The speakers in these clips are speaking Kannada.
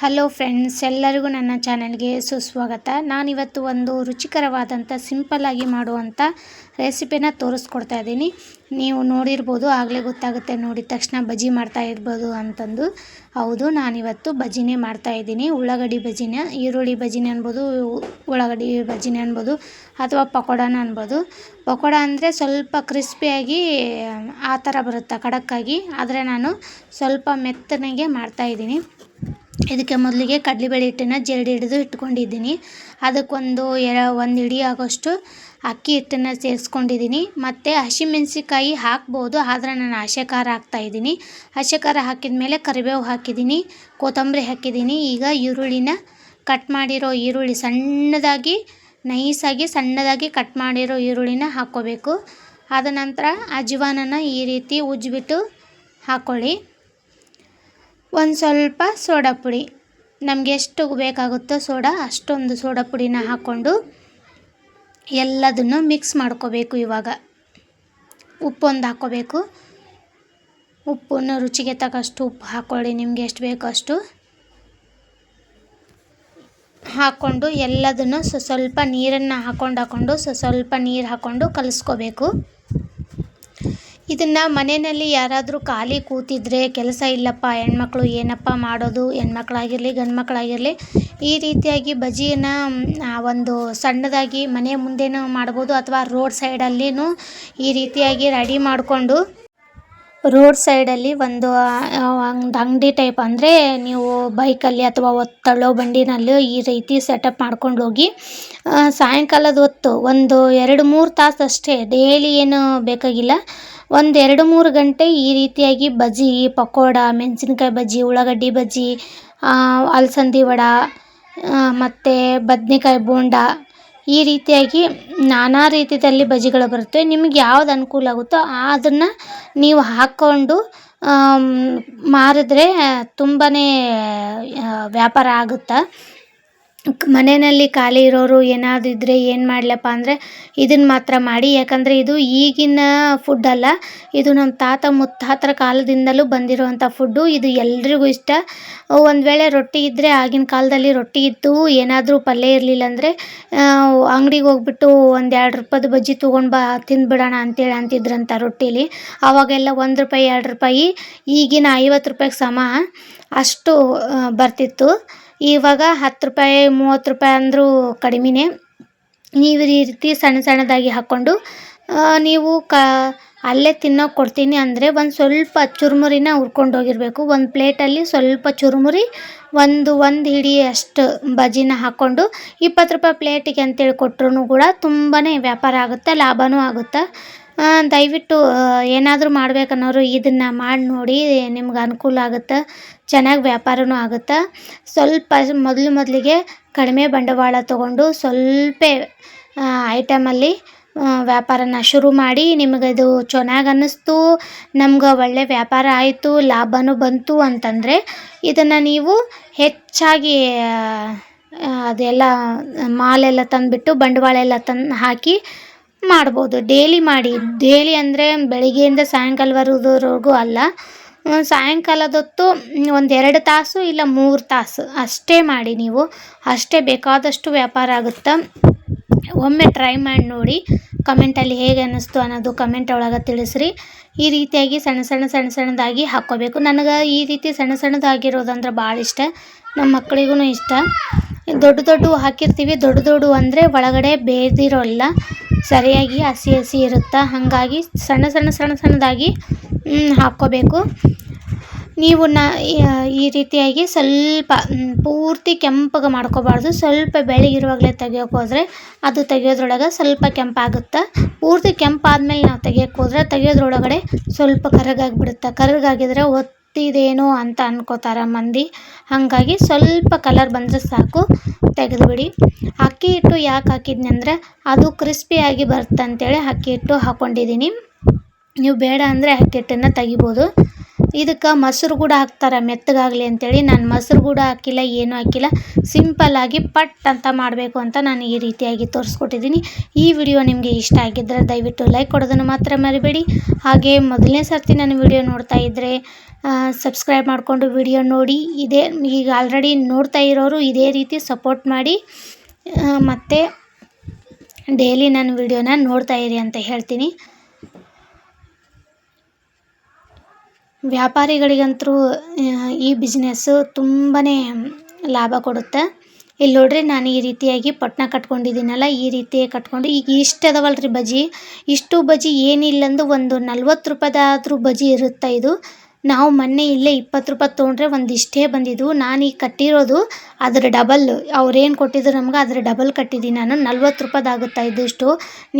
ಹಲೋ ಫ್ರೆಂಡ್ಸ್ ಎಲ್ಲರಿಗೂ ನನ್ನ ಚಾನಲ್ಗೆ ಸುಸ್ವಾಗತ. ನಾನಿವತ್ತು ಒಂದು ರುಚಿಕರವಾದಂಥ ಸಿಂಪಲ್ಲಾಗಿ ಮಾಡುವಂಥ ರೆಸಿಪಿನ ತೋರಿಸ್ಕೊಡ್ತಾ ಇದ್ದೀನಿ. ನೀವು ನೋಡಿರ್ಬೋದು, ಆಗಲೇ ಗೊತ್ತಾಗುತ್ತೆ ನೋಡಿದ ತಕ್ಷಣ ಬಜ್ಜಿ ಮಾಡ್ತಾ ಇರ್ಬೋದು ಅಂತಂದು. ಹೌದು, ನಾನಿವತ್ತು ಬಜ್ಜಿನೇ ಮಾಡ್ತಾ ಇದ್ದೀನಿ. ಉಳ್ಳಾಗಡ್ಡಿ ಬಜ್ಜಿನ, ಈರುಳ್ಳಿ ಬಜ್ಜಿನೇ ಅನ್ಬೋದು, ಉಳ್ಳಾಗಡ್ಡಿ ಬಜ್ಜಿನೇ ಅನ್ಬೋದು, ಅಥವಾ ಪಕೋಡಾನ ಅನ್ಬೋದು. ಪಕೋಡ ಅಂದರೆ ಸ್ವಲ್ಪ ಕ್ರಿಸ್ಪಿಯಾಗಿ, ಆ ಥರ ಬರುತ್ತೆ, ಖಡಕ್ಕಾಗಿ. ಆದರೆ ನಾನು ಸ್ವಲ್ಪ ಮೆತ್ತನೆಗೆ ಮಾಡ್ತಾಯಿದ್ದೀನಿ ಇದಕ್ಕೆ ಮೊದಲಿಗೆ ಕಡಲೆಬೇಳೆ ಹಿಟ್ಟನ್ನು ಜರಡಿ ಹಿಡಿದು ಇಟ್ಕೊಂಡಿದ್ದೀನಿ. ಅದಕ್ಕೊಂದು ಎರ, ಒಂದು ಹಿಡಿ ಆಗೋಷ್ಟು ಅಕ್ಕಿ ಹಿಟ್ಟನ್ನು ಸೇರಿಸ್ಕೊಂಡಿದ್ದೀನಿ. ಮತ್ತು ಹಸಿಮೆಣ್ಸಿಕಾಯಿ ಹಾಕ್ಬೋದು, ಆದರೆ ನಾನು ಹಸೆ ಖಾರ ಹಾಕ್ತಾಯಿದ್ದೀನಿ ಹಸೆ ಖಾರ ಹಾಕಿದ ಮೇಲೆ ಕರಿಬೇವು ಹಾಕಿದ್ದೀನಿ, ಕೊತ್ತಂಬರಿ ಹಾಕಿದ್ದೀನಿ. ಈಗ ಈರುಳ್ಳಿನ ಕಟ್ ಮಾಡಿರೋ ಈರುಳ್ಳಿ ಸಣ್ಣದಾಗಿ, ನೈಸಾಗಿ ಸಣ್ಣದಾಗಿ ಕಟ್ ಮಾಡಿರೋ ಈರುಳ್ಳಿನ ಹಾಕ್ಕೋಬೇಕು. ಆದ ನಂತರ ಅಜ್ವಾನನ ಈ ರೀತಿ ಉಜ್ಜಿಬಿಟ್ಟು ಹಾಕ್ಕೊಳ್ಳಿ ಒಂದು ಸ್ವಲ್ಪ ಸೋಡಾ ಪುಡಿ. ನಮಗೆ ಎಷ್ಟು ಬೇಕಾಗುತ್ತೋ ಸೋಡಾ, ಅಷ್ಟೊಂದು ಸೋಡಾ ಪುಡಿನ ಹಾಕ್ಕೊಂಡು ಎಲ್ಲದನ್ನು ಮಿಕ್ಸ್ ಮಾಡ್ಕೋಬೇಕು ಇವಾಗ. ಉಪ್ಪೊಂದು ಹಾಕ್ಕೋಬೇಕು. ಉಪ್ಪನ್ನು ರುಚಿಗೆ ತಕ್ಕಷ್ಟು ಉಪ್ಪು ಹಾಕ್ಕೊಳ್ಳಿ, ನಿಮಗೆ ಎಷ್ಟು ಬೇಕೋ ಅಷ್ಟು. ಹಾಕ್ಕೊಂಡು ಎಲ್ಲದನ್ನು ಸ್ವಲ್ಪ ನೀರನ್ನು ಹಾಕ್ಕೊಂಡು ಹಾಕ್ಕೊಂಡು ಸ್ವಲ್ಪ ನೀರು ಹಾಕ್ಕೊಂಡು ಕಲಿಸ್ಕೋಬೇಕು. ಇದನ್ನು ಮನೆಯಲ್ಲಿ ಯಾರಾದರೂ ಖಾಲಿ ಕೂತಿದ್ರೆ ಕೆಲಸ ಇಲ್ಲಪ್ಪ, ಹೆಣ್ಮಕ್ಳು ಏನಪ್ಪ ಮಾಡೋದು, ಹೆಣ್ಮಕ್ಳಾಗಿರಲಿ ಗಂಡು ಮಕ್ಕಳಾಗಿರಲಿ ಈ ರೀತಿಯಾಗಿ ಬಜ್ಜಿಯನ್ನು ಒಂದು ಸಣ್ಣದಾಗಿ ಮನೆ ಮುಂದೆಯೂ ಮಾಡ್ಬೋದು ಅಥವಾ ರೋಡ್ ಸೈಡಲ್ಲಿಯೂ ಈ ರೀತಿಯಾಗಿ ರೆಡಿ ಮಾಡಿಕೊಂಡು ರೋಡ್ ಸೈಡಲ್ಲಿ ಒಂದು ಒಂದು ಅಂಗಡಿ ಟೈಪ್ ಅಂದರೆ ನೀವು ಬೈಕಲ್ಲಿ ಅಥವಾ ತಳ್ಳೋ ಬಂಡಿನಲ್ಲಿ ಈ ರೀತಿ ಸೆಟಪ್ ಮಾಡ್ಕೊಂಡು ಹೋಗಿ ಸಾಯಂಕಾಲದ ಹೊತ್ತು ಒಂದು ಎರಡು ಮೂರು ತಾಸು ಅಷ್ಟೇ ಡೈಲಿ ಏನು ಬೇಕಾಗಿಲ್ಲ, ಒಂದು ಎರಡು ಮೂರು ಗಂಟೆ ಈ ರೀತಿಯಾಗಿ ಬಜ್ಜಿ, ಪಕೋಡ, ಮೆಣಸಿನ್ಕಾಯಿ ಬಜ್ಜಿ, ಉಳ್ಳಾಗಡ್ಡಿ ಬಜ್ಜಿ ಅಲಸಂದಿ ವಡೆ ಮತ್ತು ಬದ್ನೆಕಾಯಿ ಬೋಂಡ ಈ ರೀತಿಯಾಗಿ ನಾನಾ ರೀತಿಯಲ್ಲಿ ಬಜ್ಜಿಗಳು ಬರುತ್ತೆ. ನಿಮಗೆ ಯಾವ್ದು ಅನುಕೂಲ ಆಗುತ್ತೋ ಅದನ್ನು ನೀವು ಹಾಕ್ಕೊಂಡು ಮಾರಿದ್ರೆ ತುಂಬಾ ವ್ಯಾಪಾರ ಆಗುತ್ತೆ? ಮನೆಯಲ್ಲಿ ಖಾಲಿ ಇರೋರು ಏನಾದರೂ ಇದ್ದರೆ ಏನು ಮಾಡಲಪ್ಪ ಅಂದರೆ ಇದನ್ನು ಮಾತ್ರ ಮಾಡಿ. ಯಾಕಂದರೆ ಇದು ಈಗಿನ ಫುಡ್ ಅಲ್ಲ. ಇದು ನಮ್ಮ ತಾತ ಮುತ್ತಾತರ ಕಾಲದಿಂದಲೂ ಬಂದಿರುವಂಥ ಫುಡ್ಡು ಇದು ಎಲ್ರಿಗೂ ಇಷ್ಟ. ಒಂದು ವೇಳೆ ರೊಟ್ಟಿ ಇದ್ದರೆ ಆಗಿನ ಕಾಲದಲ್ಲಿ ರೊಟ್ಟಿ ಇತ್ತು. ಏನಾದರೂ ಪಲ್ಯ ಇರಲಿಲ್ಲ ಅಂದರೆ ಅಂಗಡಿಗೆ ಹೋಗ್ಬಿಟ್ಟು ಒಂದು ಎರಡು ರೂಪಾಯ್ದು ಬಜ್ಜಿ ತೊಗೊಂಡು ಬಾ ತಿಂದುಬಿಡೋಣ ಅಂತೇಳಿ ಅಂತಿದ್ರಂತ ರೊಟ್ಟಿಲಿ. ಆವಾಗೆಲ್ಲ ಒಂದು ರೂಪಾಯಿ, ಎರಡು ರೂಪಾಯಿ, ಈಗಿನ ಐವತ್ತು ರೂಪಾಯಿಗೆ ಸಮ ಅಷ್ಟು ಬರ್ತಿತ್ತು. ಇವಾಗ ಹತ್ತು ರೂಪಾಯಿ, ಮೂವತ್ತು ರೂಪಾಯಿ ಅಂದರೂ ಕಡಿಮೆನೇ. ನೀವು ಈ ರೀತಿ ಸಣ್ಣ ಸಣ್ಣದಾಗಿ ಹಾಕ್ಕೊಂಡು ನೀವು ಕ, ಅಲ್ಲೇ ತಿನ್ನೋಕೆ ಕೊಡ್ತೀನಿ ಅಂದರೆ ಒಂದು ಸ್ವಲ್ಪ ಚುರುಮುರಿನ ಹುರ್ಕೊಂಡು ಹೋಗಿರಬೇಕು. ಒಂದು ಪ್ಲೇಟಲ್ಲಿ ಸ್ವಲ್ಪ ಚುರುಮುರಿ, ಒಂದು ಒಂದು ಹಿಡಿ ಅಷ್ಟು ಬಜ್ಜಿನ ಹಾಕ್ಕೊಂಡು, ಇಪ್ಪತ್ತು ರೂಪಾಯಿ ಪ್ಲೇಟಿಗೆ ಅಂತೇಳಿ ಕೊಟ್ರೂ ಕೂಡ ತುಂಬಾ ವ್ಯಾಪಾರ ಆಗುತ್ತೆ ಲಾಭವೂ ಆಗುತ್ತೆ. ದಯವಿಟ್ಟು ಏನಾದರೂ ಮಾಡ್ಬೇಕನ್ನೋರು ಇದನ್ನು ಮಾಡಿ ನೋಡಿ, ನಿಮ್ಗೆ ಅನುಕೂಲ ಆಗುತ್ತೆ? ಚೆನ್ನಾಗಿ ವ್ಯಾಪಾರವೂ ಆಗುತ್ತೆ? ಸ್ವಲ್ಪ ಮೊದಲು ಮೊದಲಿಗೆ ಕಡಿಮೆ ಬಂಡವಾಳ ತೊಗೊಂಡು ಸ್ವಲ್ಪ ಐಟಮಲ್ಲಿ ವ್ಯಾಪಾರನ ಶುರು ಮಾಡಿ ನಿಮಗದು ಚೆನ್ನಾಗಿ ಅನ್ನಿಸ್ತು, ನಮ್ಗೆ ಒಳ್ಳೆ ವ್ಯಾಪಾರ ಆಯಿತು ಲಾಭವೂ ಬಂತು ಅಂತಂದರೆ, ಇದನ್ನು ನೀವು ಹೆಚ್ಚಾಗಿ ಅದೆಲ್ಲ ಮಾಲೆಲ್ಲ ತಂದುಬಿಟ್ಟು ಬಂಡವಾಳ ಎಲ್ಲ ತಂದು ಹಾಕಿ ಮಾಡ್ಬೋದು. ಡೇಲಿ ಮಾಡಿ ಡೇಲಿ ಅಂದರೆ ಬೆಳಿಗ್ಗೆಯಿಂದ ಸಾಯಂಕಾಲವರೆಗೂ ಅಲ್ಲ. ಸಾಯಂಕಾಲದೊತ್ತು ಒಂದು ಎರಡು ತಾಸು ಇಲ್ಲ ಮೂರು ತಾಸು ಅಷ್ಟೇ ಮಾಡಿ ನೀವು. ಅಷ್ಟೇ ಬೇಕಾದಷ್ಟು ವ್ಯಾಪಾರ ಆಗುತ್ತೆ? ಒಮ್ಮೆ ಟ್ರೈ ಮಾಡಿ ನೋಡಿ. ಕಮೆಂಟಲ್ಲಿ ಹೇಗೆ ಅನ್ನಿಸ್ತು ಅನ್ನೋದು ಕಮೆಂಟ್ ಒಳಗೆ ತಿಳಿಸ್ರಿ. ಈ ರೀತಿಯಾಗಿ ಸಣ್ಣ ಸಣ್ಣ ಸಣ್ಣ ಸಣ್ಣದಾಗಿ ಹಾಕ್ಕೋಬೇಕು. ನನಗೆ ಈ ರೀತಿ ಸಣ್ಣ ಸಣ್ಣದಾಗಿರೋದಂದ್ರೆ ಭಾಳ ಇಷ್ಟ. ನಮ್ಮ ಮಕ್ಕಳಿಗೂ ಇಷ್ಟ. ದೊಡ್ಡ ದೊಡ್ಡ ಹಾಕಿರ್ತೀವಿ. ದೊಡ್ಡ ದೊಡ್ಡ ಅಂದರೆ ಒಳಗಡೆ ಬೇಯ್ದಿರೋಲ್ಲ ಸರಿಯಾಗಿ ಹಸಿ ಹಸಿ ಇರುತ್ತೆ? ಹಾಗಾಗಿ ಸಣ್ಣ ಸಣ್ಣ ಸಣ್ಣ ಸಣ್ಣದಾಗಿ ಹಾಕ್ಕೋಬೇಕು. ನೀವು ನ, ಈ ರೀತಿಯಾಗಿ ಸ್ವಲ್ಪ ಪೂರ್ತಿ ಕೆಂಪಗೆ ಮಾಡ್ಕೋಬಾರ್ದು. ಸ್ವಲ್ಪ ಬೆಳಗಿರುವಾಗಲೇ ತೆಗಿಯೋಕೆ ಹೋದರೆ ಅದು ತೆಗಿಯೋದ್ರೊಳಗೆ ಸ್ವಲ್ಪ ಕೆಂಪಾಗುತ್ತೆ. ಪೂರ್ತಿ ಕೆಂಪಾದ್ಮೇಲೆ ನಾವು ತೆಗಿಯೋಕೆ ಹೋದರೆ ತೆಗಿಯೋದ್ರೊಳಗಡೆ ಸ್ವಲ್ಪ ಕರಗಾಗಿದ್ರೆ ಕರ್ರಗಾಗಿದ್ರೆ ಒತ್ತಿದೇನೋ ಅಂತ ಅನ್ಕೋತಾರೆ ಮಂದಿ. ಹಾಗಾಗಿ ಸ್ವಲ್ಪ ಕಲರ್ ಬಂದರೆ ಸಾಕು, ತೆಗೆದುಬಿಡಿ. ಅಕ್ಕಿ ಹಿಟ್ಟು ಯಾಕೆ ಹಾಕಿದ್ನಿ ಅಂದರೆ ಅದು ಕ್ರಿಸ್ಪಿಯಾಗಿ ಬರುತ್ತೆ ಅಂತೇಳಿ ಅಕ್ಕಿ ಹಿಟ್ಟು ಹಾಕ್ಕೊಂಡಿದ್ದೀನಿ ನೀವು ಬೇಡ ಅಂದರೆ ಅಕ್ಕಿ ಹಿಟ್ಟನ್ನು ತೆಗಿಬೋದು. ಇದಕ್ಕೆ ಮೊಸರು ಕೂಡ ಹಾಕ್ತಾರೆ, ಮೆತ್ತಗಾಗಲಿ ಅಂತೇಳಿ. ನಾನು ಮೊಸರು ಕೂಡ ಹಾಕಿಲ್ಲ, ಏನೂ ಹಾಕಿಲ್ಲ. ಸಿಂಪಲ್ಲಾಗಿ ಪಟ್ ಅಂತ ಮಾಡಬೇಕು ಅಂತ ನಾನು ಈ ರೀತಿಯಾಗಿ ತೋರಿಸ್ಕೊಟ್ಟಿದ್ದೀನಿ. ಈ ವಿಡಿಯೋ ನಿಮಗೆ ಇಷ್ಟ ಆಗಿದ್ದರೆ ದಯವಿಟ್ಟು ಲೈಕ್ ಕೊಡೋದನ್ನು ಮಾತ್ರ ಮರಿಬೇಡಿ. ಹಾಗೆ ಮೊದಲನೇ ಸರ್ತಿ ನಾನು ವಿಡಿಯೋ ನೋಡ್ತಾ ಇದ್ದರೆ ಸಬ್ಸ್ಕ್ರೈಬ್ ಮಾಡಿಕೊಂಡು ವಿಡಿಯೋ ನೋಡಿ. ಇದೇ, ಈಗ ಆಲ್ರೆಡಿ ನೋಡ್ತಾ ಇರೋರು ಇದೇ ರೀತಿ ಸಪೋರ್ಟ್ ಮಾಡಿ. ಮತ್ತು ಡೈಲಿ ನನ್ನ ವಿಡಿಯೋನ ನೋಡ್ತಾ ಇರಿ ಅಂತ ಹೇಳ್ತೀನಿ. ವ್ಯಾಪಾರಿಗಳಿಗಂತೂ ಈ ಬಿಸ್ನೆಸ್ಸು ತುಂಬಾ ಲಾಭ ಕೊಡುತ್ತೆ. ಇಲ್ಲಿ ನೋಡ್ರಿ ನಾನು ಈ ರೀತಿಯಾಗಿ ಪಟ್ನ ಕಟ್ಕೊಂಡಿದ್ದೀನಲ್ಲ, ಈ ರೀತಿ ಕಟ್ಕೊಂಡು. ಈಗ ಇಷ್ಟು ಅದಾವಲ್ಲ ಬಜ್ಜಿ? ಇಷ್ಟು ಬಜ್ಜಿ ಏನಿಲ್ಲಂದು ಒಂದು ನಲ್ವತ್ತು ರೂಪಾಯ್ದಾದ್ರೂ ಬಜ್ಜಿ ಇರುತ್ತೆ ಇದು? ನಾವು ಮೊನ್ನೆ ಇಲ್ಲೇ ಇಪ್ಪತ್ತು ರೂಪಾಯಿ ತೊಗೊಂಡ್ರೆ ಒಂದಿಷ್ಟೇ ಬಂದಿದ್ದು. ನಾನು ಈಗ ಕಟ್ಟಿರೋದು ಅದ್ರ ಡಬಲ್ ಅವ್ರೇನು ಕೊಟ್ಟಿದ್ರು ನಮ್ಗೆ ಅದ್ರ ಡಬಲ್ ಕಟ್ಟಿದ್ದೀನಿ ನಾನು. ನಲ್ವತ್ತು ರೂಪಾಯ್ದಾಗುತ್ತಾ ಇದಿಷ್ಟು.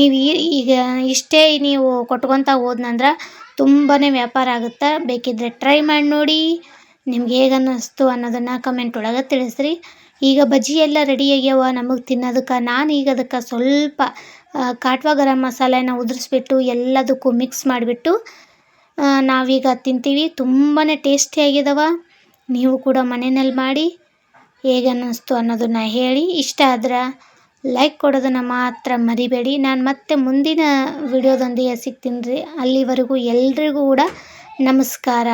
ನೀವು ಈಗ ಇಷ್ಟೇ ನೀವು ಕೊಟ್ಕೊತಾ ಹೋದ್ನಂದ್ರೆ ತುಂಬಾ ವ್ಯಾಪಾರ ಆಗುತ್ತೆ. ಬೇಕಿದ್ದರೆ ಟ್ರೈ ಮಾಡಿ ನೋಡಿ. ನಿಮ್ಗೆ ಹೇಗೆ ಅನ್ನಿಸ್ತು ಅನ್ನೋದನ್ನು ಕಮೆಂಟ್ ಒಳಗೆ ತಿಳಿಸ್ರಿ. ಈಗ ಬಜ್ಜಿ ಎಲ್ಲ ರೆಡಿ ಆಗ್ಯಾವ. ನಮಗೆ ತಿನ್ನೋದಕ್ಕೆ ನಾನು ಈಗ ಅದಕ್ಕೆ ಸ್ವಲ್ಪ ಕಾಟ್ವಾ ಗರಂ ಮಸಾಲೆನ ಉದುರಿಸ್ಬಿಟ್ಟು ಎಲ್ಲದಕ್ಕೂ ಮಿಕ್ಸ್ ಮಾಡಿಬಿಟ್ಟು ನಾವೀಗ ತಿಂತೀವಿ. ತುಂಬಾ ಟೇಸ್ಟಿಯಾಗಿದ್ದಾವ ನೀವು ಕೂಡ ಮನೆಯಲ್ಲಿ ಮಾಡಿ ಹೇಗೆ ಅನ್ನಿಸ್ತು ಅನ್ನೋದನ್ನು ಹೇಳಿ. ಇಷ್ಟ ಆದ್ರೆ ಲೈಕ್ ಕೊಡೋದನ್ನು ಮಾತ್ರ ಮರಿಬೇಡಿ. ನಾನು ಮತ್ತೆ ಮುಂದಿನ ವಿಡಿಯೋದೊಂದಿಗೆ ಸಿಗ್ತೀನಿ ರೀ. ಅಲ್ಲಿವರೆಗೂ ಎಲ್ರಿಗೂ ಕೂಡ ನಮಸ್ಕಾರ.